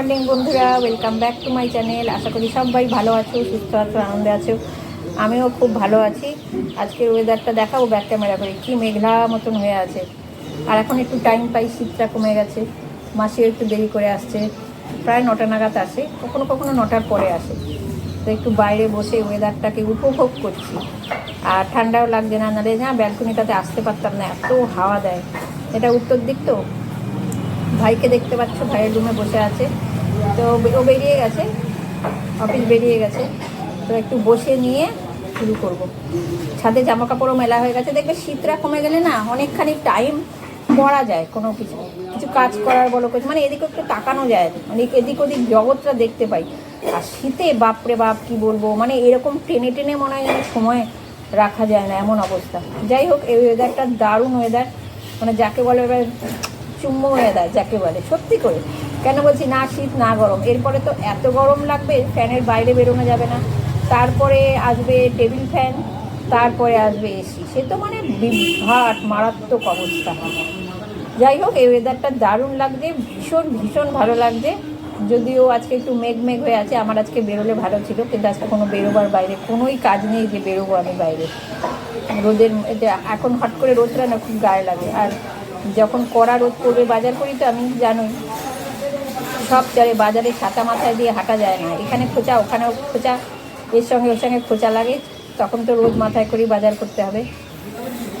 Morning, বন্ধুরা welcome back to my channel আশা করি সবাই ভালো আছো, সুস্থ আছো, আনন্দে আছো। আমিও খুব ভালো আছি। আজকের ওয়েদারটা দেখাবো ব্যাক ক্যামেরা করে, কি মেঘলা মতন হয়ে আছে। আর এখন একটু টাইম পাই, শীতটা কমে গেছে। মাসিও একটু দেরি করে আসছে। প্রায় নটা নাগাদ আসে, কখনো কখনো নটার পরে আসে। তো একটু বাইরে বসে ওয়েদারটাকে উপভোগ করছি। আর ঠান্ডাও লাগছে না, নাহলে না ব্যালকনিটাতে আসতে পারতাম না, এত হাওয়া দেয়। এটা উত্তর দিক তো? ভাইকে দেখতে পাচ্ছ, ভাইয়ের রুমে বসে আছে। তো ও বেরিয়ে গেছে অফিস বেরিয়ে গেছে। তো একটু বসে নিয়ে শুরু করব। ছাদে জামা কাপড়ও মেলা হয়ে গেছে। দেখবে শীতটা কমে গেলে না অনেকখানি টাইম করা যায় কোনো কিছু। কিছু কাজ করার বলো, কিছু মানে এদিকে একটু তাকানো যায়। মানে এদিক ওদিক জগৎটা দেখতে পাই। আর শীতে বাপরে বাপ, কি বলব? মানে এরকম টেনে টেনে মনে হয় সময় রাখা যায় না, এমন অবস্থা। যাই হোক, এই ওয়েদারটা দারুণ ওয়েদার মানে যাকে বলে এবার চুম্ব ওয়েদার যাকে বলে। সত্যি করে। কেন বলছি না শীত, না গরম? এরপরে তো এত গরম লাগবে, ফ্যানের বাইরে বেরোনো যাবে না। তারপরে আসবে টেবিল ফ্যান, তারপরে আসবে এসি। সে তো মানে বিভ্রাট, মারাত্মক অবস্থা। যাই হোক, এই ওয়েদারটা দারুণ লাগছে, ভীষণ ভীষণ ভালো লাগছে। যদিও আজকে একটু মেঘ মেঘ হয়ে আছে, আমার আজকে বেরোলে ভালো ছিল, কিন্তু আজকে কোনো বেরোবার বাইরে, কোনোই কাজ নেই যে বেরোবো আমি বাইরে। রোদের এখন হট করে রোদটা না খুব গায়ে লাগে। আর যখন কড়া রোদ পড়বে, বাজার করি তো আমি, জানোই। সব চলে বাজারে ছাতা মাথায় দিয়ে হাঁটা যায় না। এখানে খোঁচা, ওখানেও খোঁচা, এর সঙ্গে ওর সঙ্গে খোঁচা লাগে। তখন তো রোজ মাথায় করেই বাজার করতে হবে।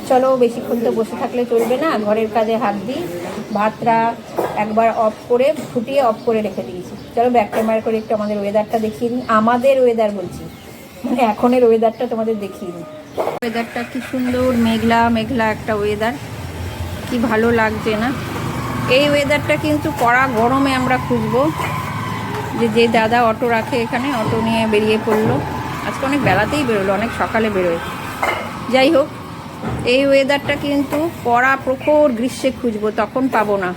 চলো, বেশিক্ষণ তো বসে থাকলে চলবে না। ঘরের কাজে হাত দিই। ভাতটা একবার অফ করে, ফুটিয়ে অফ করে রেখে দিয়েছি। চলো ব্যাক ক্যামেরা করে একটু আমাদের ওয়েদারটা দেখিয়ে দিই। আমাদের ওয়েদার বলছি। মানে এখনের ওয়েদারটা তোমাদের দেখিয়ে দিই। ওয়েদারটা কি সুন্দর, মেঘলা মেঘলা একটা ওয়েদার কি ভালো লাগছে না? এই ওয়েদারটা কিন্তু কড়া গরমে আমরা খুঁজবো। যে যে দাদা অটো রাখে এখানে, অটো নিয়ে বেরিয়ে পড়ল। আজকে অনেক বেলাতেই বেরোলো, অনেক সকালে বেরোয়। যাই হোক, এই ওয়েদারটা কিন্তু কড়া প্রখর গ্রীষ্মে খুঁজবো, তখন পাবো না।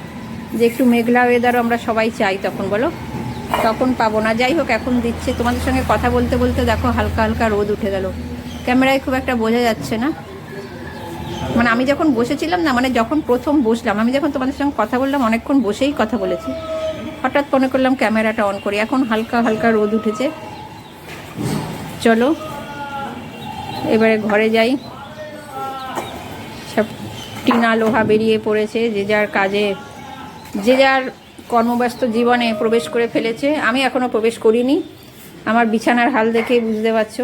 যে, একটু মেঘলা ওয়েদার আমরা সবাই চাই তখন, বলো? তখন পাবো না। যাই হোক, এখন দিচ্ছে। তোমাদের সঙ্গে কথা বলতে বলতে দেখো হালকা হালকা রোদ উঠে গেল। ক্যামেরায় খুব একটা বোঝা যাচ্ছে না। মানে আমি যখন বসেছিলাম না মানে যখন প্রথম বসলাম, আমি যখন তোমাদের সঙ্গে কথা বললাম, অনেকক্ষণ বসেই কথা বলেছি। হঠাৎ মনে করলাম ক্যামেরাটা অন করি, এখন হালকা হালকা রোদ উঠেছে। চলো, এবারে ঘরে যাই। সব টিনা লোহা বেরিয়ে পড়েছে, যে যার কাজে, যে যার কর্মব্যস্ত জীবনে প্রবেশ করে ফেলেছে। আমি এখনও প্রবেশ করিনি। আমার বিছানার হাল দেখেই বুঝতে পারছ।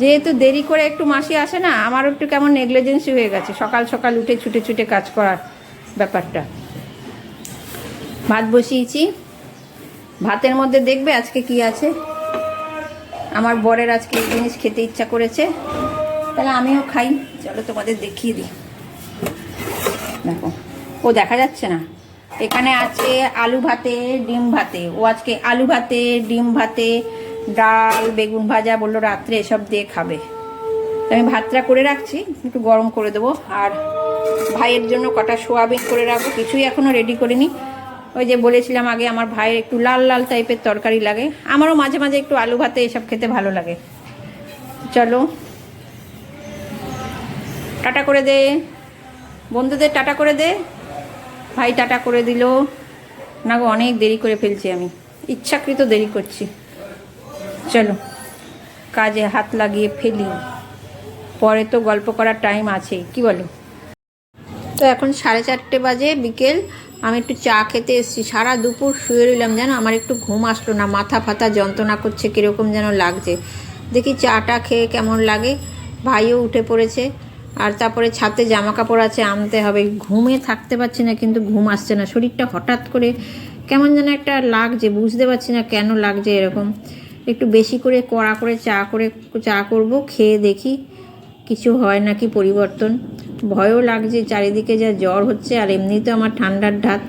যেহেতু দেরি করে একটু মাসি আসে না, আমারও একটু কেমন নেগলিজেন্সি হয়ে গেছে। সকাল সকাল উঠে ছুটে ছুটে কাজ করার ব্যাপারটা। ভাত বসিয়েছি। ভাতের মধ্যে দেখবে আজকে কি আছে। আমার বরের আজকে এই জিনিস খেতে ইচ্ছা করেছে। তাহলে আমিও খাই। চলো তোমাদের দেখিয়ে দিই। দেখো, ও দেখা যাচ্ছে না। এখানে আছে আলু ভাতে, ডিম ভাতে। ও আজকে আলু ভাতে, ডিম ভাতে ডাল, বেগুন ভাজা বলল রাত্রে এসব দিয়ে খাবে। আমি ভাতটা করে রাখছি, একটু গরম করে দেবো। আর ভাইয়ের জন্য কটা সোয়াবিন করে রাখব, কিছুই এখনও রেডি করিনি। ওই যে বলেছিলাম আগে আমার ভাইয়ের একটু লাল লাল টাইপের তরকারি লাগে। আমারও মাঝে মাঝে একটু আলু ভাতে এসব খেতে ভালো লাগে। চলো। টাটা করে দে। বন্ধুদের টাটা করে দে। ভাই টাটা করে দিল। না গো, অনেক দেরি করে ফেলছি আমি। ইচ্ছাকৃত দেরি করছি। চলো। কাজে হাত লাগিয়ে ফেলি। পরে তো গল্প করার টাইম আছে কি বলো? তো এখন সাড়ে চারটে বাজে বিকেল, আমি একটু চা খেতে এসেছি। সারা দুপুর শুয়ে রইলাম যেন, আমার একটু ঘুম আসলো না, মাথা ফাতা যন্ত্রণা করছে, কীরকম যেন লাগছে। দেখি চাটা খেয়ে কেমন লাগে। ভাইও উঠে পড়েছে, আর তারপরে ছাতে জামা কাপড় আছে, আনতে হবে। ঘুমে থাকতে পারছি না, কিন্তু ঘুম আসছে না। শরীরটা হঠাৎ করে কেমন যেন একটা লাগছে, বুঝতে পারছি না কেন লাগছে এরকম। একটু বেশি করে কড়া করে চা করে চা করব, খেয়ে দেখি কিছু হয় নাকি পরিবর্তন। ভয়ও লাগছে, চারিদিকে যা জ্বর হচ্ছে আর এমনিতে আমার ঠান্ডার ঢাত।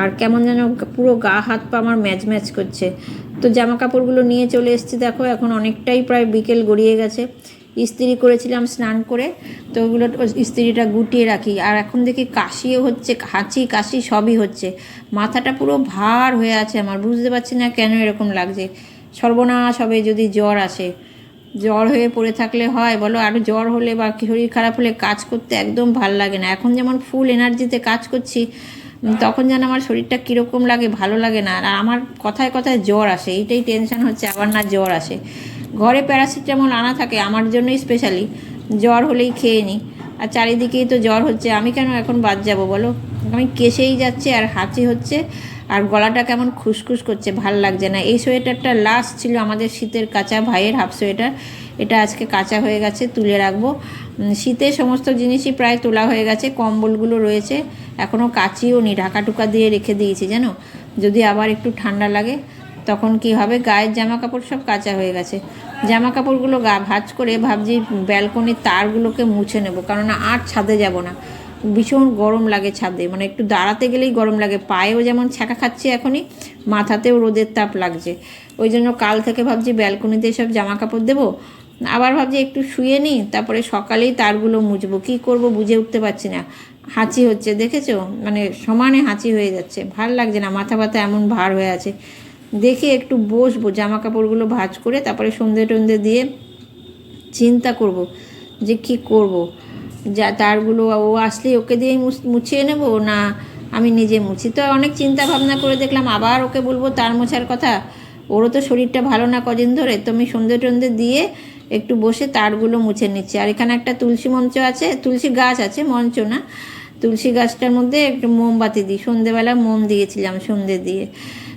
আর কেমন যেন পুরো গা হাত পা আমার ম্যাচ ম্যাচ করছে। তো জামা কাপড়গুলো নিয়ে চলে এসেছি দেখো, এখন অনেকটাই প্রায় বিকেল গড়িয়ে গেছে। ইস্ত্রি করেছিলাম স্নান করে, তো ওগুলো ইস্ত্রিটা গুটিয়ে রাখি। আর এখন দেখি কাশিও হচ্ছে, হাঁচি কাশি সবই হচ্ছে। মাথাটা পুরো ভার হয়ে আছে আমার, বুঝতে পারছি না কেন এরকম লাগছে। সর্বনাশ হবে যদি জ্বর আসে। জ্বর হয়ে পড়ে থাকলে হয়, বলো। আরও জ্বর হলে বা শরীর খারাপ হলে কাজ করতে একদম ভালো লাগে না। এখন যেমন ফুল এনার্জিতে কাজ করছি তখন যেন আমার শরীরটা কীরকম লাগে, ভালো লাগে না। আর আমার কথায় কথায় জ্বর আসে, এইটাই টেনশন হচ্ছে, আবার না জ্বর আসে। ঘরে প্যারাসিটামল আনা থাকে, আমার জন্যই স্পেশালি জ্বর হলেই খেয়ে নিই আর চারিদিকেই তো জ্বর হচ্ছে, আমি কেন এখন বাদ যাব, বলো? আমি কেসেই যাচ্ছে, আর হাঁচি হচ্ছে। আর গলাটা কেমন খুসখুস করছে, ভালো লাগছে না। এই সোয়েটারটা লাস্ট ছিল আমাদের শীতের কাঁচা ভাইয়ের হাফ সোয়েটার। এটা আজকে কাঁচা হয়ে গেছে, তুলে রাখব। শীতে সমস্ত জিনিসই প্রায় তোলা হয়ে গেছে, কম্বলগুলো রয়েছে। এখনও কাচিও নি ঢাকা টুকা দিয়ে রেখে দিয়েছি, জানো? যদি আবার একটু ঠান্ডা লাগে, তখন কি হবে? গায়ের জামা কাপড় সব কাঁচা হয়ে গেছে। জামা কাপড়গুলো গা ভাঁজ করে ভাবছি ব্যালকনির তারগুলোকে মুছে নেব, কেননা আর ছাদে যাব না। ভীষণ গরম লাগে ছাদে। মানে একটু দাঁড়াতে গেলেই গরম লাগে। পায়েও যেমন ছ্যাঁকা খাচ্ছি এখনই, মাথাতেও রোদের তাপ লাগছে। ওই জন্য কাল থেকে ভাবছি ব্যালকনিতে সব জামা কাপড় দেবো। আবার ভাবছি একটু শুয়ে নিই, তারপরে সকালেই তারগুলো মুছবো। কী করব বুঝে উঠতে পারছি না। হাঁচি হচ্ছে, দেখেছ? মানে সমানে হাঁচি হয়ে যাচ্ছে। ভালো লাগছে না, মাথা ব্যথা এমন ভার হয়ে আছে। দেখে একটু বসবো জামা কাপড়গুলো ভাঁজ করে, তারপরে সন্ধে টন্ধে দিয়ে চিন্তা করব যে কি করব। যা তারগুলো ও আসলে ওকে মুছ- মুছিয়ে নেব না আমি নিজে মুছি? তো অনেক চিন্তা ভাবনা করে দেখলাম, আবার ওকে বলব তার মোছার কথা। ওরও তো শরীরটা ভালো না কদিন ধরে, তো আমি সন্ধে টন্ধে দিয়ে একটু বসে তারগুলো মুছে নিচ্ছি। আর এখানে একটা তুলসী মঞ্চ আছে, তুলসী গাছ আছে, মঞ্চ না। তুলসী গাছটার মধ্যে একটু মোমবাতি দিই। সন্ধেবেলা মোম দিয়েছিলাম সন্ধে দিয়ে।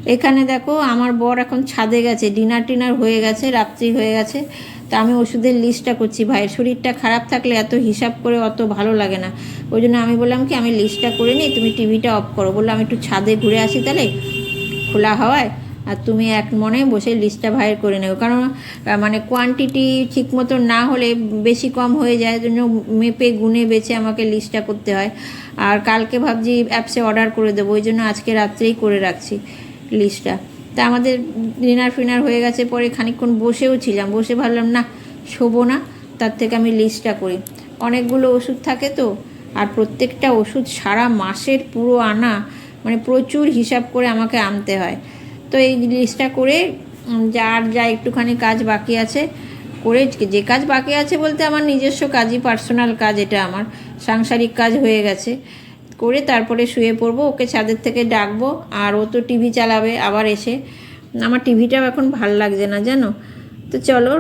এখানে দেখো, আমার বর এখন ছাদে গেছে, ডিনার টিনার হয়ে গেছে, রাত্রি হয়ে গেছে। তা আমি ওষুধের লিস্টটা করছি। ভাইয়ের শরীরটা খারাপ থাকলে এত হিসাব করে অত ভালো লাগে না। ওই জন্য আমি বললাম কি, আমি লিস্টটা করে নিই, তুমি টিভিটা অফ করো। বলল, আমি একটু ছাদে ঘুরে আসি তাহলে, খোলা হওয়ায়, আর তুমি এক মনে বসে লিস্টটা ভাইয়ের করে নেও। কারণ মানে কোয়ান্টিটি ঠিক মতো না হলে বেশি কম হয়ে যায় জন্য মেপে, গুনে, বেছে আমাকে লিস্টটা করতে হয়। আর কালকে ভাবছি অ্যাপসে অর্ডার করে দেবো, ওই জন্য আজকে রাত্রেই করে রাখছি লিস্টটা তা আমাদের ডিনার ফিনার হয়ে গেছে, পরে খানিকক্ষণ বসেও ছিলাম। বসে ভাবলাম, না, শোবো না, তার থেকে আমি লিস্টটা করি। অনেকগুলো ওষুধ থাকে তো, আর প্রত্যেকটা ওষুধ সারা মাসের পুরো আনা মানে প্রচুর হিসাব করে আমাকে আনতে হয়। তো এই লিস্টটা করে যার যা একটুখানি কাজ বাকি আছে, করে যে কাজ বাকি আছে বলতে আমার নিজস্ব কাজই পার্সোনাল কাজ এটা আমার। সাংসারিক কাজ হয়ে গেছে। করে তারপরে শুয়ে পড়ব, ওকে ছাদের থেকে ডাকবো, আর ও তো টিভি চালাবে আবার এসে। আমার টিভিটাও এখন ভালো লাগছে না, জানো? তো চলো